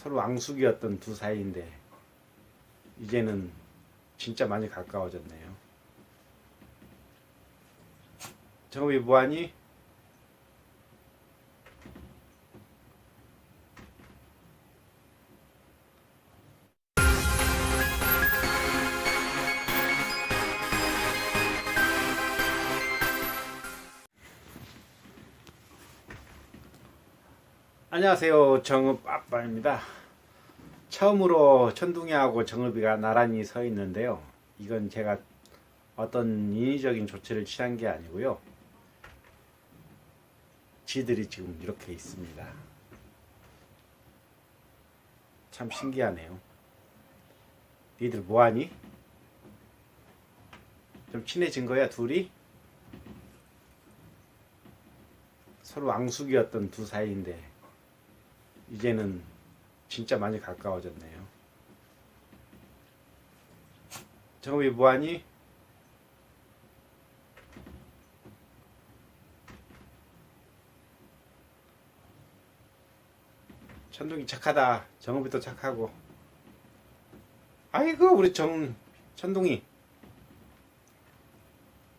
서로 앙숙이었던 두 사이인데 이제는 진짜 많이 가까워졌네요. 정읍이 뭐하니? 안녕하세요. 정읍 아빠입니다. 처음으로 천둥이하고 정읍이가 나란히 서 있는데요. 이건 제가 어떤 인위적인 조치를 취한 게 아니고요. 지들이 지금 이렇게 있습니다. 참 신기하네요. 니들 뭐하니? 좀 친해진 거야 둘이? 서로 앙숙이었던 두 사이인데 이제는 진짜 많이 가까워졌네요. 정읍이 뭐하니? 천둥이 착하다. 정읍이 또 착하고. 아이고 우리 정 천둥이.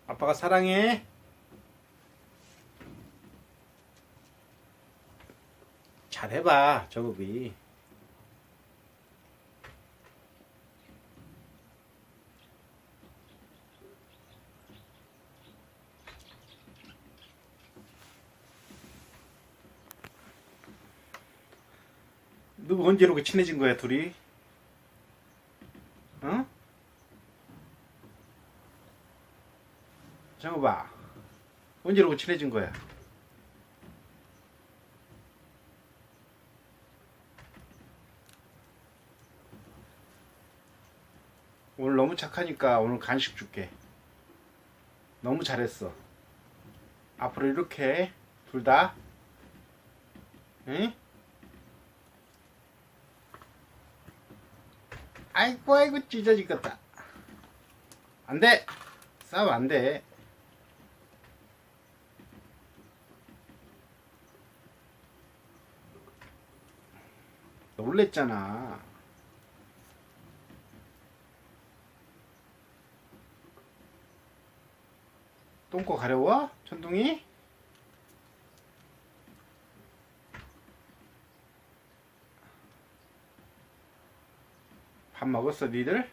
아빠가 사랑해. 잘해봐 정읍이. 누구 언제 이렇게 친해진 거야 둘이? 어? 정읍아 언제 이렇게 친해진 거야? 오늘 너무 착하니까 오늘 간식 줄게. 너무 잘했어. 앞으로 이렇게 둘 다, 응? 아이고 아이고 찢어지겠다. 안 돼. 싸우면 안 돼. 놀랬잖아. 똥꼬 가려워? 천둥이? 밥 먹었어 니들?